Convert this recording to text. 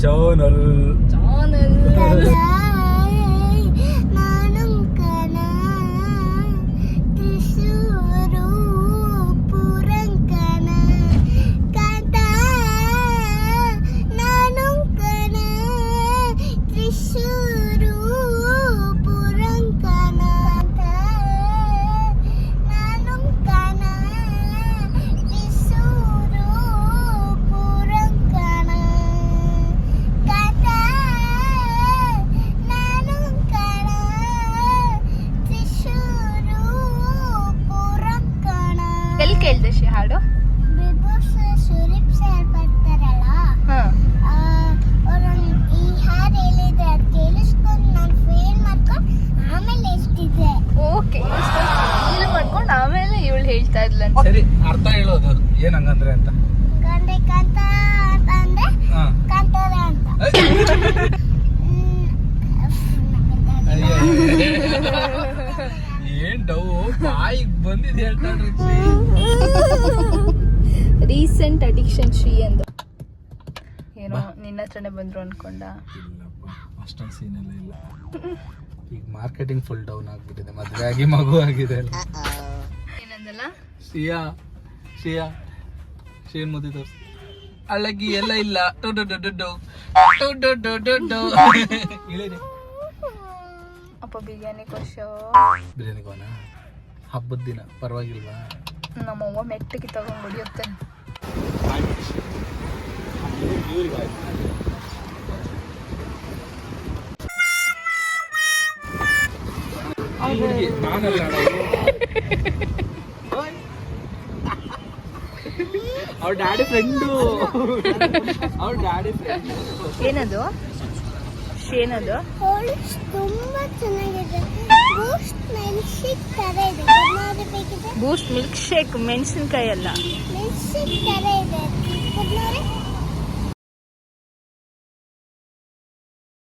저는 저는 boss Sudeep sir ಬರ್ತಾರಲ್ಲ ಹಾ ಅವರು ಈ ಹಾಡು ಹೇಳಿದ್ರೆ ಅದು ಕೇಳಿಸ್ಕೊಂಡು ನಾನು ಫೇಲ್ ಮಾಡ್ಕೊಂಡು ಆಮೇಲೆ ಹೇಳ್ತಿದ್ದೆ ಓಕೆ ಫೀಲ್ ಮಾಡ್ಕೊಂಡು ಆಮೇಲೆ ಇವಳು ಹೇಳ್ತಾ ಇದ್ಲಂತ ಸರಿ ಅರ್ಥ ಹೇಳೋದು ಅದು ಏನ್ ಹಂಗಂದ್ರೆ ಅಂತ ಗಂಡೆ ಕಾಂತ ಅಂತ ಅಂದ್ರೆ ಹಾ. ಕಾಂತಾರ ಅಂತ. ಏನ್ ಡವ್ ಬಾಯಿಗೆ ಬಂದಿದ್ ಹೇಳ್ತಾಳ್ರಿ ರೀಸೆಂಟ್ ಅಡಿಕ್ಷನ್ ಶ್ರೀ ಅಂದು ಏನೋ ನಿನ್ನ ಹತ್ರನೇ ಬಂದ್ರು ಅನ್ಕೊಂಡ. ಇಲ್ಲಪ್ಪ ಅಷ್ಟೊಂದು ಸೀನ್ ಎಲ್ಲ ಇಲ್ಲ. ಈಗ ಮಾರ್ಕೆಟಿಂಗ್ ಫುಲ್ ಡೌನ್ ಆಗ್ಬಿಟ್ಟಿದೆ ಮದುವೆ ಆಗಿ ಮಗು ಆಗಿದೆ ಅಲ್ಲ. ಏನಂದಲ್ಲ? ಶ್ರೀಯಾ ಶ್ರೀಯಾ ಶೇನ್ ಮುದ್ದೆ ತೋರ್ಸು. ಅಳಗಿ ಎಲ್ಲ ಇಲ್ಲ. ಟು ಡು ಡು ಡು ಡು. ಡು ಡು ಡು. ಇಳಿರಿ. ಅಪ್ಪ ಬಿರಿಯಾನಿ ಕೊಶೋ ಬಿರಿಯಾನಿ ಕೋನ ಹಬ್ಬದ ದಿನ ಪರವಾಗಿಲ್ವಾ? ನಮ್ಮವ್ವ ಮೆಟ್ಟಿಗೆ ತಗೊಂಡು ಹೊಡಿಯುತ್ತೆ. ಹುಡುಗಿ ನಾನಲ್ಲ ಅವ್ರ ಡ್ಯಾಡಿ ಫ್ರೆಂಡು ಅವ್ರ ಡ್ಯಾಡಿ ಫ್ರೆಂಡ್ ಏನದು? ಏನದು? ತುಂಬಾ ಬೂಸ್ಟ್ ಮಿಲ್ಕ್ ಶೇಕ್ ಮೆಣಸಿನ್ಕಾಯಿ ಅಲ್ಲ